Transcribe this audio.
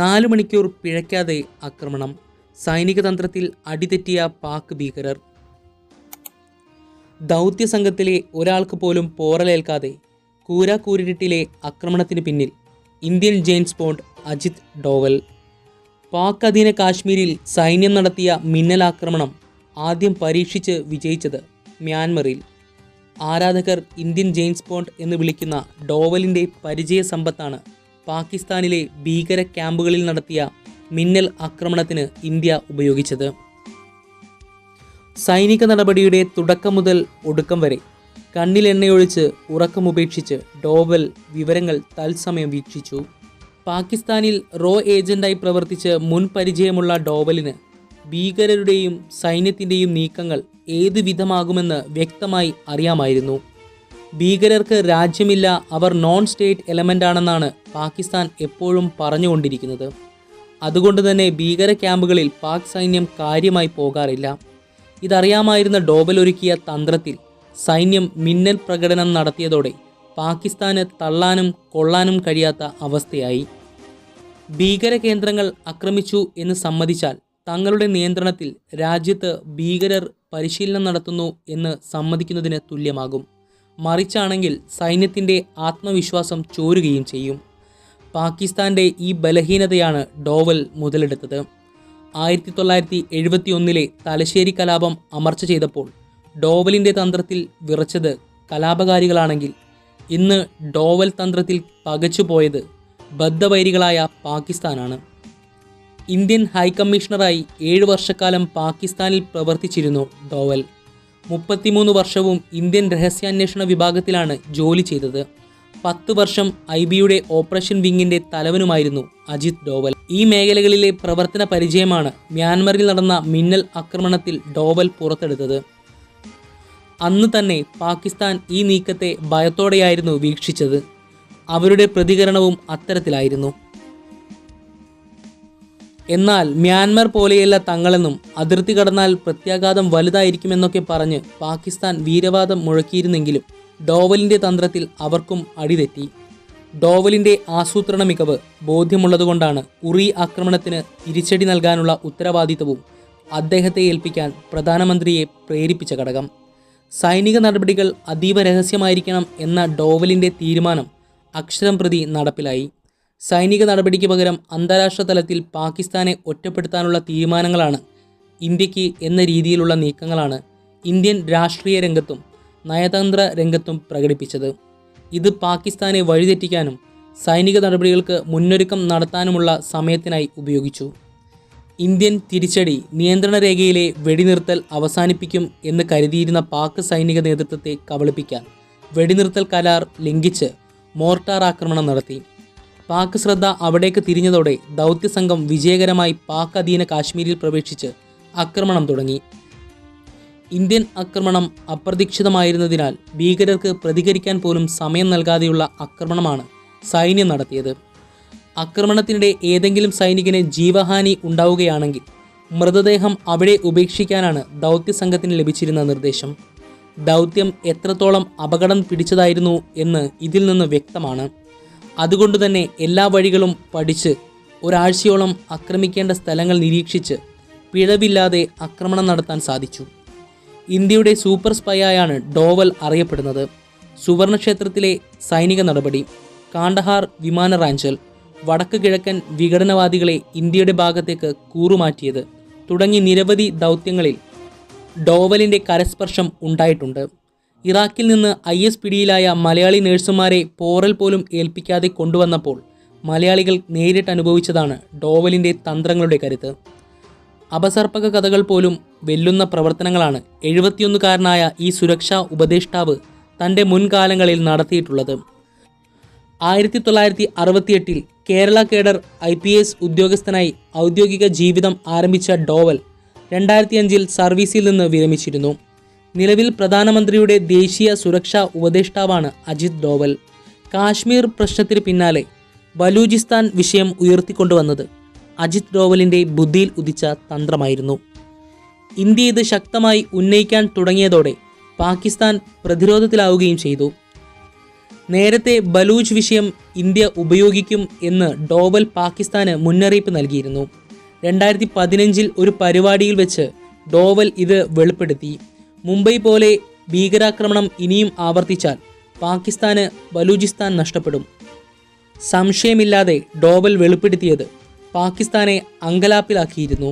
നാലു മണിക്കൂർ പിഴയ്ക്കാതെ ആക്രമണം. സൈനിക തന്ത്രത്തിൽ അടിതെറ്റിയ പാക് ഭീകരർ. ദൗത്യ സംഘത്തിലെ ഒരാൾക്ക് പോലും പോറലേൽക്കാതെ കൂരാക്കൂരിട്ടിലെ ആക്രമണത്തിന് പിന്നിൽ Indian James Bond Ajit Doval. Pak അധീന കാശ്മീരിൽ സൈന്യം നടത്തിയ മിന്നലാക്രമണം ആദ്യം പരീക്ഷിച്ച് വിജയിച്ചത് മ്യാൻമറിൽ. ആരാധകർ ഇന്ത്യൻ ജെയിംസ് ബോണ്ട് എന്ന് വിളിക്കുന്ന ഡോവലിന്റെ പരിചയ സമ്പത്താണ് പാകിസ്ഥാനിലെ ഭീകര ക്യാമ്പുകളിൽ നടത്തിയ മിന്നൽ ആക്രമണത്തിന് ഇന്ത്യ ഉപയോഗിച്ചത്. സൈനിക നടപടിയുടെ തുടക്കം മുതൽ ഒടുക്കം വരെ കണ്ണിലെണ്ണയൊഴിച്ച് ഉറക്കമുപേക്ഷിച്ച് ഡോവൽ വിവരങ്ങൾ തത്സമയം വീക്ഷിച്ചു. പാകിസ്ഥാനിൽ റോ ഏജന്റായി പ്രവർത്തിച്ച് മുൻ പരിചയമുള്ള ഡോവലിന് ഭീകരരുടെയും സൈന്യത്തിന്റെയും നീക്കങ്ങൾ ഏതുവിധമാകുമെന്ന് വ്യക്തമായി അറിയാമായിരുന്നു. ഭീകരർക്ക് രാജ്യമില്ല അവർ നോൺ സ്റ്റേറ്റ് എലമെന്റ് ആണെന്നാണ് പാകിസ്ഥാൻ എപ്പോഴും പറഞ്ഞുകൊണ്ടിരിക്കുന്നത്. അതുകൊണ്ട് തന്നെ ഭീകര ക്യാമ്പുകളിൽ പാക് സൈന്യം കാര്യമായി പോകാറില്ല. ഇതറിയാമായിരുന്ന ഡോബൽ ഒരുക്കിയ തന്ത്രത്തിൽ സൈന്യം മിന്നൽ പ്രകടനം നടത്തിയതോടെ പാകിസ്ഥാന് തള്ളാനും കൊള്ളാനും കഴിയാത്ത അവസ്ഥയായി. ഭീകര കേന്ദ്രങ്ങൾ ആക്രമിച്ചു എന്ന് സമ്മതിച്ചാൽ തങ്ങളുടെ നിയന്ത്രണത്തിൽ രാജ്യത്ത് ഭീകരർ പരിശീലനം നടത്തുന്നു എന്ന് സമ്മതിക്കുന്നതിന് തുല്യമാകും. മറിച്ചാണെങ്കിൽ സൈന്യത്തിന്റെ ആത്മവിശ്വാസം ചോരുകയും ചെയ്യും. പാകിസ്ഥാന്റെ ഈ ബലഹീനതയാണ് ഡോവൽ മുതലെടുത്തത്. ആയിരത്തി തൊള്ളായിരത്തി എഴുപത്തി ഒന്നിലെ തലശ്ശേരി കലാപം അമർച്ച ചെയ്തപ്പോൾ ഡോവലിന്റെ തന്ത്രത്തിൽ വിറച്ചത് കലാപകാരികളാണെങ്കിൽ ഇന്ന് ഡോവൽ തന്ത്രത്തിൽ പകച്ചുപോയത് ബദ്ധവൈരികളായ പാകിസ്ഥാനാണ്. ഇന്ത്യൻ ഹൈക്കമ്മീഷണറായി ഏഴ് വർഷക്കാലം പാകിസ്ഥാനിൽ പ്രവർത്തിച്ചിരുന്നു ഡോവൽ. മുപ്പത്തിമൂന്ന് വർഷവും ഇന്ത്യൻ രഹസ്യാന്വേഷണ വിഭാഗത്തിലാണ് ജോലി ചെയ്തത്. പത്ത് വർഷം ഐ ബിയുടെ ഓപ്പറേഷൻ വിങ്ങിന്റെ തലവനുമായിരുന്നു അജിത് ഡോവൽ. ഈ മേഖലകളിലെ പ്രവർത്തന പരിചയമാണ് മ്യാൻമറിൽ നടന്ന മിന്നൽ ആക്രമണത്തിൽ ഡോവൽ പുറത്തെടുത്തത്. അന്ന് തന്നെ പാകിസ്ഥാൻ ഈ നീക്കത്തെ ഭയത്തോടെയായിരുന്നു വീക്ഷിച്ചത്. അവരുടെ പ്രതികരണവും അത്തരത്തിലായിരുന്നു. എന്നാൽ മ്യാൻമർ പോലെയല്ല തങ്ങളെന്നും അതിർത്തി കടന്നാൽ പ്രത്യാഘാതം വലുതായിരിക്കുമെന്നൊക്കെ പറഞ്ഞ് പാകിസ്ഥാൻ വീരവാദം മുഴക്കിയിരുന്നെങ്കിലും ഡോവലിന്റെ തന്ത്രത്തിൽ അവർക്കും അടിതെറ്റി. ഡോവലിന്റെ ആസൂത്രണ മികവ് ബോധ്യമുള്ളതുകൊണ്ടാണ് ഉറി ആക്രമണത്തിന് തിരിച്ചടി നൽകാനുള്ള ഉത്തരവാദിത്തവും അദ്ദേഹത്തെ ഏൽപ്പിക്കാൻ പ്രധാനമന്ത്രിയെ പ്രേരിപ്പിച്ച ഘടകം. സൈനിക നടപടികൾ അതീവ രഹസ്യമായിരിക്കണം എന്ന ഡോവലിന്റെ തീരുമാനം അക്ഷരം പ്രതി നടപ്പിലായി. സൈനിക നടപടിക്ക് പകരം അന്താരാഷ്ട്ര തലത്തിൽ പാകിസ്ഥാനെ ഒറ്റപ്പെടുത്താനുള്ള തീരുമാനങ്ങളാണ് ഇന്ത്യയ്ക്ക് എന്ന രീതിയിലുള്ള നീക്കങ്ങളാണ് ഇന്ത്യൻ രാഷ്ട്രീയ രംഗത്തും നയതന്ത്ര രംഗത്തും പ്രകടിപ്പിച്ചത്. ഇത് പാകിസ്ഥാനെ വഴിതെറ്റിക്കാനും സൈനിക നടപടികൾക്ക് മുന്നൊരുക്കം നടത്താനുമുള്ള സമയത്തിനായി ഉപയോഗിച്ചു. ഇന്ത്യൻ തിരിച്ചടി നിയന്ത്രണ രേഖയിലെ വെടിനിർത്തൽ അവസാനിപ്പിക്കും എന്ന് കരുതിയിരുന്ന പാക് സൈനിക നേതൃത്വത്തെ കബളിപ്പിക്കാൻ വെടിനിർത്തൽ കരാർ ലംഘിച്ച് മോർട്ടാർ ആക്രമണം നടത്തി. പാക് ശ്രദ്ധ അവിടേക്ക് തിരിഞ്ഞതോടെ ദൗത്യസംഘം വിജയകരമായി പാക് അധീന കാശ്മീരിൽ പ്രവേശിച്ച് ആക്രമണം തുടങ്ങി. ഇന്ത്യൻ ആക്രമണം അപ്രതീക്ഷിതമായിരുന്നതിനാൽ ഭീകരർക്ക് പ്രതികരിക്കാൻ പോലും സമയം നൽകാതെയുള്ള ആക്രമണമാണ് സൈന്യം നടത്തിയത്. ആക്രമണത്തിനിടെ ഏതെങ്കിലും സൈനികന് ജീവഹാനി ഉണ്ടാവുകയാണെങ്കിൽ മൃതദേഹം അവിടെ ഉപേക്ഷിക്കാനാണ് ദൗത്യസംഘത്തിന് ലഭിച്ചിരുന്ന നിർദ്ദേശം. ദൗത്യം എത്രത്തോളം അപകടം പിടിച്ചതായിരുന്നു എന്ന് ഇതിൽ നിന്ന് വ്യക്തമാണ്. അതുകൊണ്ട് തന്നെ എല്ലാ വഴികളും പഠിച്ച് ഒരാഴ്ചയോളം ആക്രമിക്കേണ്ട സ്ഥലങ്ങൾ നിരീക്ഷിച്ച് പിഴവില്ലാതെ ആക്രമണം നടത്താൻ സാധിച്ചു. ഇന്ത്യയുടെ സൂപ്പർ സ്പൈയായാണ് ഡോവൽ അറിയപ്പെടുന്നത്. സുവർണക്ഷേത്രത്തിലെ സൈനിക നടപടി കാണ്ടഹാർ വിമാന റാഞ്ചൽ വടക്ക് കിഴക്കൻ വിഘടനവാദികളെ ഇന്ത്യയുടെ ഭാഗത്തേക്ക് കൂറുമാറ്റിയത് തുടങ്ങി നിരവധി ദൗത്യങ്ങളിൽ ഡോവലിന്റെ കരസ്പർശം ഉണ്ടായിട്ടുണ്ട്. ഇറാഖിൽ നിന്ന് ഐ എസ് പിടിയിലായ മലയാളി നഴ്സുമാരെ പോറൽ പോലും ഏൽപ്പിക്കാതെ കൊണ്ടുവന്നപ്പോൾ മലയാളികൾ നേരിട്ട് അനുഭവിച്ചതാണ് ഡോവലിന്റെ തന്ത്രങ്ങളുടെ കരുത്ത്. അപസർപ്പക കഥകൾ പോലും വെല്ലുന്ന പ്രവർത്തനങ്ങളാണ് എഴുപത്തിയൊന്നുകാരനായ ഈ സുരക്ഷാ ഉപദേഷ്ടാവ് തന്റെ മുൻകാലങ്ങളിൽ നടത്തിയിട്ടുള്ളത്. ആയിരത്തി തൊള്ളായിരത്തി അറുപത്തിയെട്ടിൽ Kerala cadre I P S ഉദ്യോഗസ്ഥനായി ഔദ്യോഗിക ജീവിതം ആരംഭിച്ച ഡോവൽ രണ്ടായിരത്തി അഞ്ചിൽ സർവീസിൽ നിന്ന് വിരമിച്ചിരുന്നു. നിലവിൽ പ്രധാനമന്ത്രിയുടെ ദേശീയ സുരക്ഷാ ഉപദേഷ്ടാവാണ് അജിത് ഡോവൽ. കാശ്മീർ പ്രശ്നത്തിന് പിന്നാലെ ബലൂചിസ്ഥാൻ വിഷയം ഉയർത്തിക്കൊണ്ടുവന്നത് അജിത് ഡോവലിന്റെ ബുദ്ധിയിൽ ഉദിച്ച തന്ത്രമായിരുന്നു. ഇന്ത്യ ഇത് ശക്തമായി ഉന്നയിക്കാൻ തുടങ്ങിയതോടെ പാകിസ്ഥാൻ പ്രതിരോധത്തിലാവുകയും ചെയ്തു. നേരത്തെ ബലൂച്ച് വിഷയം ഇന്ത്യ ഉപയോഗിക്കും എന്ന് ഡോവൽ പാകിസ്ഥാന് മുന്നറിയിപ്പ് നൽകിയിരുന്നു. രണ്ടായിരത്തി പതിനഞ്ചിൽ ഒരു പരിപാടിയിൽ വെച്ച് ഡോവൽ ഇത് വെളിപ്പെടുത്തി. മുംബൈ പോലെ ഭീകരാക്രമണം ഇനിയും ആവർത്തിച്ചാൽ പാകിസ്ഥാന് ബലൂചിസ്ഥാൻ നഷ്ടപ്പെടും. സംശയമില്ലാതെ ഡോവൽ വെളിപ്പെടുത്തിയത് പാകിസ്ഥാനെ അങ്കലാപ്പിലാക്കിയിരുന്നു.